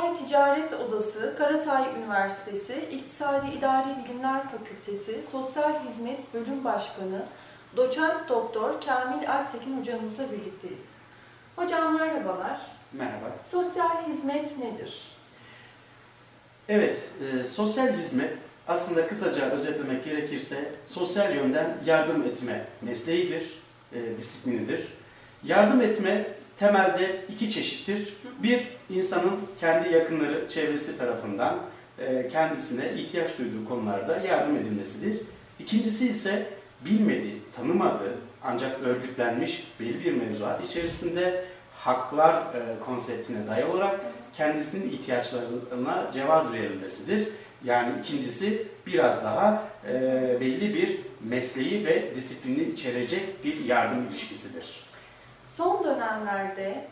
Konya Ticaret Odası, Karatay Üniversitesi, İktisadi İdari Bilimler Fakültesi, Sosyal Hizmet Bölüm Başkanı, Doçent Doktor Kamil Alptekin hocamızla birlikteyiz. Hocam merhabalar. Merhaba. Sosyal hizmet nedir? Evet, e, sosyal hizmet aslında kısaca özetlemek gerekirse sosyal yönden yardım etme mesleğidir, e, disiplinidir. Yardım etme temelde iki çeşittir. Bir, insanın kendi yakınları, çevresi tarafından e, kendisine ihtiyaç duyduğu konularda yardım edilmesidir. İkincisi ise bilmediği, tanımadığı ancak örgütlenmiş belli bir mevzuat içerisinde haklar e, konseptine dayalı olarak kendisinin ihtiyaçlarına cevaz verilmesidir. Yani ikincisi biraz daha e, belli bir mesleği ve disiplini içerecek bir yardım ilişkisidir. Son dönemlerde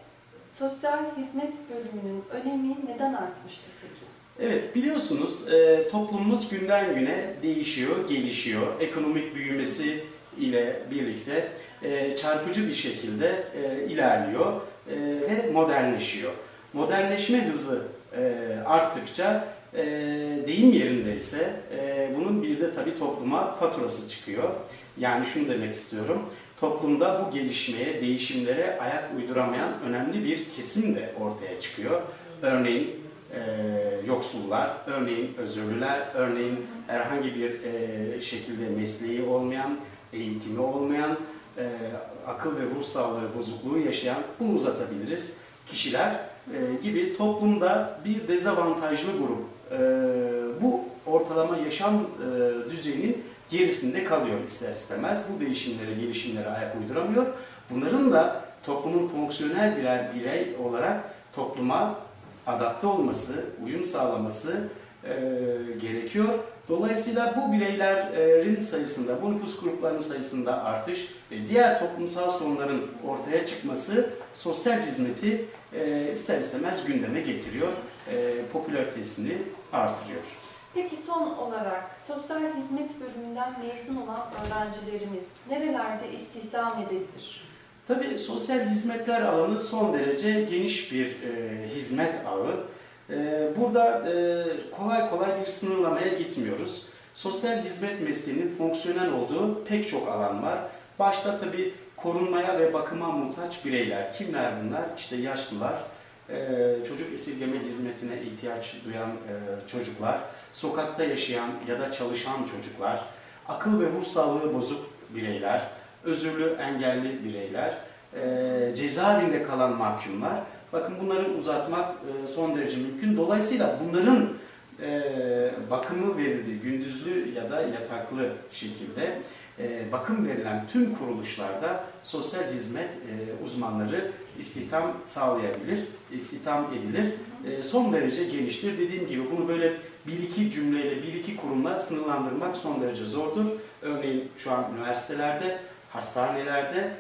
sosyal hizmet bölümünün önemi neden artmıştır peki? Evet biliyorsunuz e, toplumumuz günden güne değişiyor, gelişiyor. Ekonomik büyümesi ile birlikte e, çarpıcı bir şekilde e, ilerliyor ve modernleşiyor. Modernleşme hızı arttıkça e, deyim yerindeyse e, bunun bir de tabii topluma faturası çıkıyor. Yani şunu demek istiyorum. Toplumda bu gelişmeye, değişimlere ayak uyduramayan önemli bir kesim de ortaya çıkıyor. Örneğin e, yoksullar, örneğin özürlüler, örneğin herhangi bir e, şekilde mesleği olmayan, eğitimi olmayan, e, akıl ve ruh sağlığı bozukluğu yaşayan, bunu uzatabiliriz, kişiler e, gibi toplumda bir dezavantajlı grup. E, bu ortalama yaşam e, düzeyinin gerisinde kalıyor ister istemez. Bu değişimlere, gelişimlere ayak uyduramıyor. Bunların da toplumun fonksiyonel birer birey olarak topluma adapte olması, uyum sağlaması e, gerekiyor. Dolayısıyla bu bireylerin sayısında, bu nüfus gruplarının sayısında artış ve diğer toplumsal sorunların ortaya çıkması sosyal hizmeti e, ister istemez gündeme getiriyor, e, popülaritesini artırıyor. Peki son olarak sosyal hizmet bölümünden mezun olan öğrencilerimiz nerelerde istihdam edebilir? Tabii sosyal hizmetler alanı son derece geniş bir e, hizmet ağı. E, burada e, kolay kolay bir sınırlamaya gitmiyoruz. Sosyal hizmet mesleğinin fonksiyonel olduğu pek çok alan var. Başta tabii korunmaya ve bakıma muhtaç bireyler. Kimler bunlar? İşte yaşlılar, e, çocuk esirgeme hizmetine ihtiyaç duyan e, çocuklar, sokakta yaşayan ya da çalışan çocuklar, akıl ve ruh sağlığı bozuk bireyler, özürlü engelli bireyler, cezaevinde kalan mahkumlar. Bakın bunları uzatmak e, son derece mümkün. Dolayısıyla bunların e, bakımı verildiği gündüzlü ya da yataklı şekilde e, bakım verilen tüm kuruluşlarda sosyal hizmet uzmanları istihdam sağlayabilir, istihdam edilir. Son derece geniştir. Dediğim gibi bunu böyle bir iki cümleyle, bir iki kurumla sınırlandırmak son derece zordur. Örneğin şu an üniversitelerde, hastanelerde,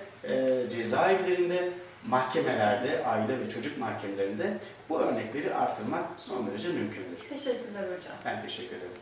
cezaevlerinde, mahkemelerde, aile ve çocuk mahkemelerinde bu örnekleri artırmak son derece mümkündür. Teşekkürler hocam. Ben teşekkür ederim.